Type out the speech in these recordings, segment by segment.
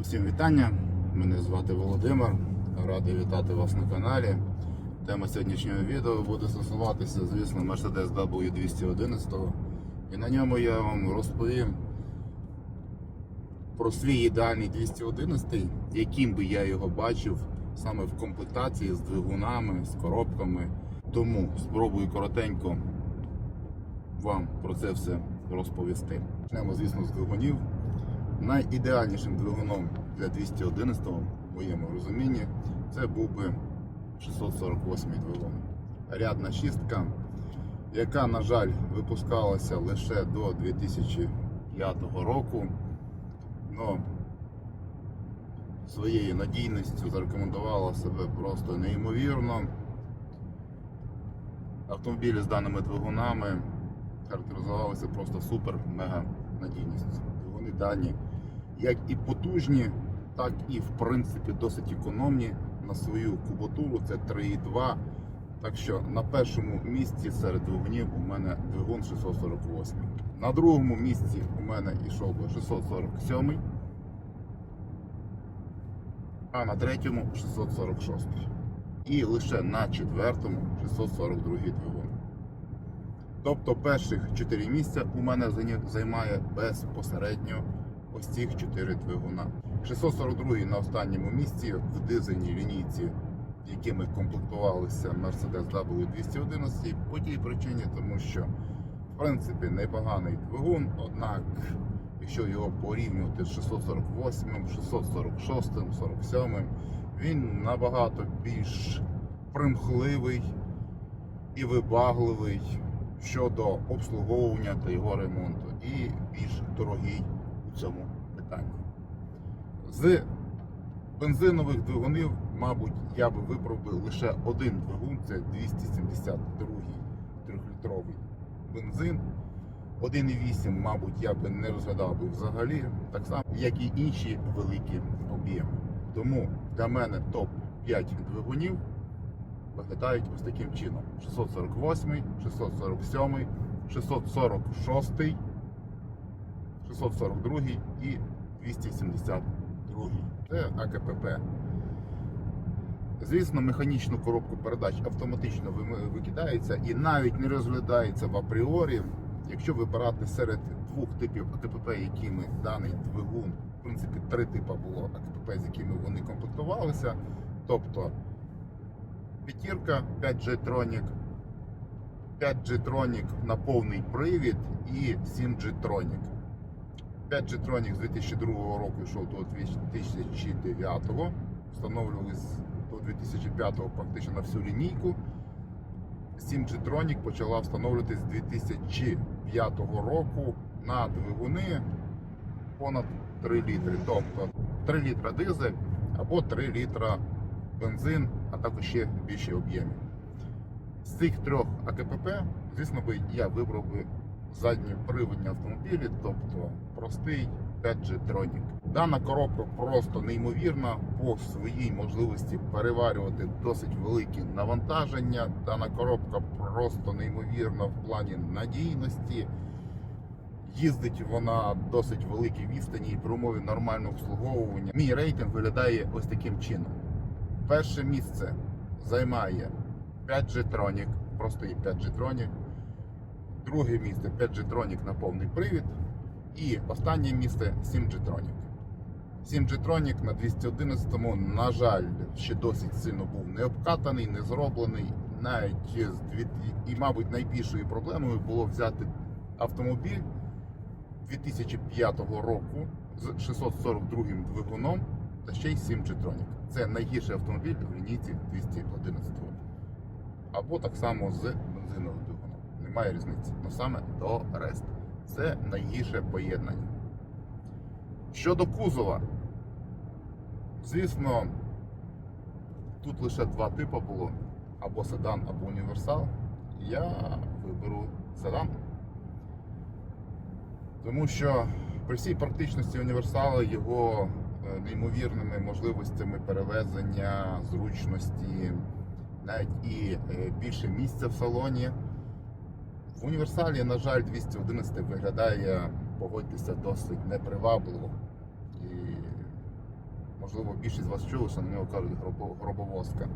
Усім вітання! Мене звати Володимир. Радий вітати вас на каналі. Тема сьогоднішнього відео буде стосуватися, звісно, Mercedes W211. І на ньому я вам розповім про свій ідеальний 211, яким би я його бачив саме в комплектації з двигунами, з коробками. Тому спробую коротенько вам про це все розповісти. Почнемо, звісно, з двигунів. Найідеальнішим двигуном для 211 в моєму розумінні це був би 648 двигун. Рядна шістка, яка, на жаль, випускалася лише до 2005 року. Но своєю надійністю зарекомендувала себе просто неймовірно. Автомобілі з даними двигунами характеризувалися просто супер-мега надійністю. Двигуни дані як і потужні, так і в принципі досить економні на свою кубатуру. Це 3,2. Так що на першому місці серед двигунів у мене двигун 648. На другому місці у мене йшов би 647. А на третьому 646. І лише на четвертому 642 двигун. Тобто перших 4 місця у мене займає безпосередньо ось цих 4 двигуна. 642 на останньому місці в дизельній лінійці, якими комплектувалися Mercedes W211 по тій причині, тому що в принципі непоганий двигун, однак якщо його порівнювати з 648, 646, 47, він набагато більш примхливий і вибагливий щодо обслуговування та його ремонту, і більш дорогий цьому питанні. З бензинових двигунів, мабуть, я би вибрав би лише один двигун, це 272 трьохлітровий бензин. 1,8, мабуть, я би не розглядав би взагалі, так само, як і інші великі об'єми. Тому для мене топ-5 двигунів виглядають ось таким чином: 648, 647, 646, 542 і 272. Це АКПП. Звісно, механічну коробку передач автоматично викидається і навіть не розглядається в апріорі, якщо вибирати серед двох типів АКПП, якими даний двигун, в принципі, три типи було АКПП, з якими вони комплектувалися. Тобто п'ятірка, 5G-Tronic, 5G-Tronic на повний привід і 7G-Tronic. 5 G-Tronic з 2002 року йшов до 2009 встановлювались до 2005 практично на всю лінійку. 7 G-Tronic почала встановлюватись з 2005 року на двигуни понад 3 літри. Тобто 3 літра дизель або 3 літра бензин, а також ще більші об'єми. З цих трьох АКПП, звісно, би я вибрав би задньоприводні автомобілі, тобто простий 5G Tronic. Дана коробка просто неймовірна по своїй можливості переварювати досить великі навантаження. Дана коробка просто неймовірна в плані надійності. Їздить вона досить великі відстані і при умові нормального обслуговування. Мій рейтинг виглядає ось таким чином. Перше місце займає 5G Tronic, просто є 5G Tronic. Друге місце 5G Tronic на повний привід. І останнє місце 7G Tronic. 7G Tronic на 211-му, на жаль, ще досить сильно був не обкатаний, не зроблений. Навіть і, мабуть, найбільшою проблемою було взяти автомобіль 2005 року з 642 двигуном та ще й 7G Tronic. Це найгірший автомобіль в лінійці 211. Або так само з бензиновим двигуном. Немає різниці. Ну саме до рест. Це найгірше поєднання. Щодо кузова, звісно, тут лише два типи було: або седан, або універсал. Я виберу седан. Тому що при всій практичності універсала його е, неймовірними можливостями перевезення, зручності, навіть і е, більше місця в салоні. В універсалі, на жаль, 211 виглядає, погодьтеся, досить непривабливо. І можливо, більшість з вас чули, що на нього кажуть гробовозка.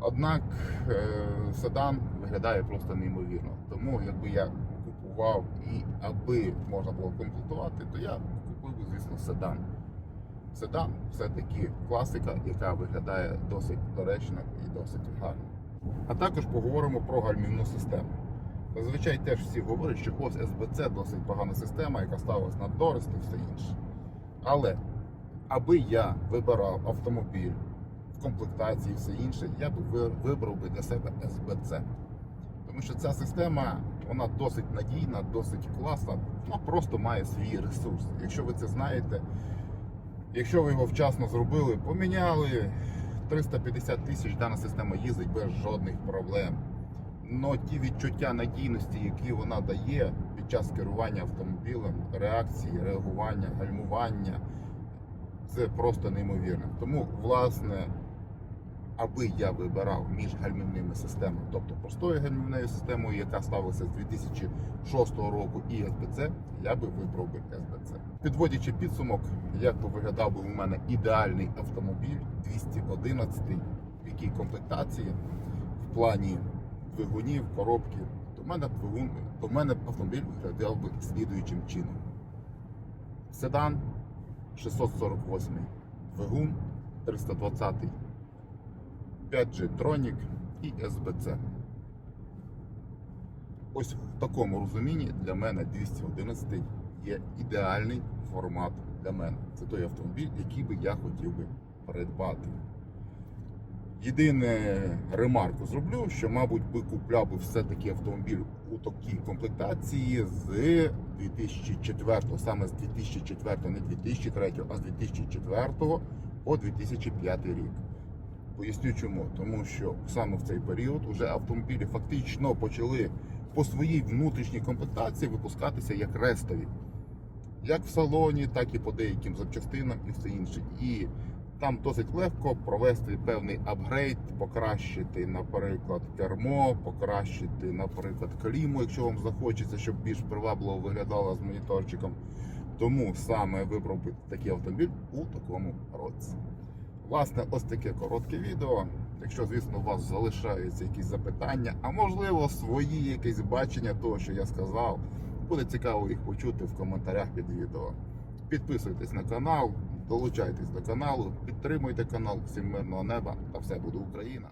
Однак е, седан виглядає просто неймовірно. Тому якби я купував і аби можна було комплектувати, то я купив би, звісно, седан. Седан все-таки класика, яка виглядає досить доречно і досить гарно. А також поговоримо про гальмівну систему. Зазвичай теж всі говорять, що ось СБЦ досить погана система, яка ставилась на дорист і все інше. Але аби я вибирав автомобіль в комплектації і все інше, я б вибрав би для себе СБЦ. Тому що ця система вона досить надійна, досить класна, вона просто має свій ресурс. Якщо ви це знаєте, якщо ви його вчасно зробили, поміняли 350 тисяч, дана система їздить без жодних проблем. Но ті відчуття надійності, які вона дає під час керування автомобілем, реакції, реагування, гальмування, це просто неймовірно. Тому, власне, аби я вибирав між гальмівними системами, тобто простою гальмівною системою, яка ставилася з 2006 року, і СБЦ, я би вибрав би СБЦ. Підводячи підсумок, як би виглядав би у мене ідеальний автомобіль 211, в якій комплектації в плані двигунів, коробки, то в мене двигун, то в мене автомобіль виглядав би слідуючим чином. Седан 648 двигун 320 5G Tronic і SBC. Ось в такому розумінні для мене 211 є ідеальний формат для мене. Це той автомобіль, який би я хотів би придбати. Єдине ремарку зроблю, що, мабуть, би купляв би все-таки автомобіль у такій комплектації з 2004, саме з 2004, не 2003, а з 2004 по 2005 рік. Поясню чому. Тому що саме в цей період вже автомобілі фактично почали по своїй внутрішній комплектації випускатися як рестові. Як в салоні, так і по деяким запчастинам і все інше. І там досить легко провести певний апгрейд, покращити, наприклад, кермо, покращити, наприклад, кліму, якщо вам захочеться, щоб більш привабливо виглядало з моніторчиком. Тому саме би такий автомобіль у такому році. Власне, ось таке коротке відео. Якщо, звісно, у вас залишаються якісь запитання, а можливо, свої якісь бачення того, що я сказав, буде цікаво їх почути в коментарях під відео. Підписуйтесь на канал, долучайтесь до каналу, підтримуйте канал. Всім мирного неба та все буде Україна!